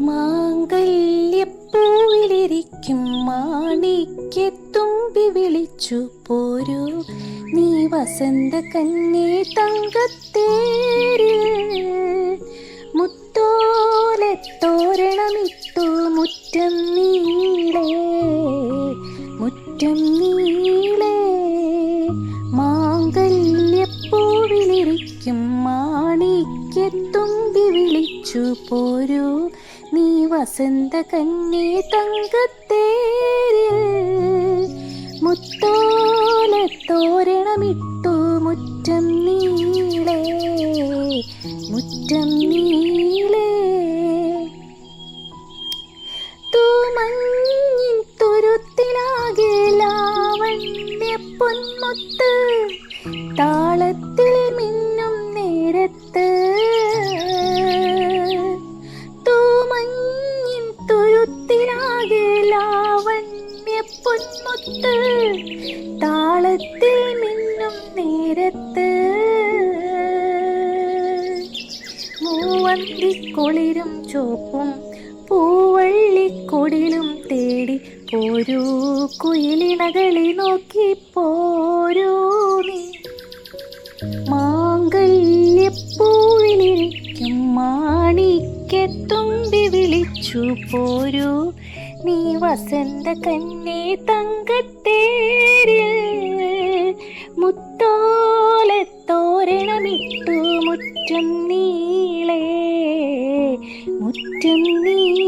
മാങ്കല്യപ്പൂവിലിരിക്കും മാണിക്യത്തുമ്പി വിളിച്ചു പോരു. നീ വസന്ത കന്നെ തങ്കത്തേര്. മുത്തോലത്തോരണമിട്ടു മുറ്റം നീളേ. മുറ്റം നീളേ. മാങ്കല്യപ്പൂവിലിരിക്കും മാണിക്യത്തുമ്പി വിളിച്ചു പോരൂ. നീ വസന്ത കന്യേ തങ്കത്തേരിൽ മുത്തോലത്തോരണമിട്ടു മുറ്റം നീളേ മുറ്റം നീളേ. തൂമഞ്ഞിൻ തുരുത്തിലാകെ ലാവണ്യ താളത്തിൽ മിന്നും നേരത്ത് പൊന്മുത്ത് താളത്തിൽ മിന്നും നേരത്ത് മൂവന്തിക്കൊളിരും ചോപ്പും പൂവള്ളിക്കൊടിലും തേടി പോരൂ. കുയിലിണകളെ നോക്കി പോരൂ നീ. മാങ്കല്യപ്പൂവിലിരിക്കും മാണിക്യത്തുമ്പി വിളിച്ചു പോരൂ. നീ വസന്ത കന്നി തങ്കത്തേരിൽ മുത്തോലത്തോരണമിട്ടു മുറ്റം നീളേ മുറ്റം നീളേ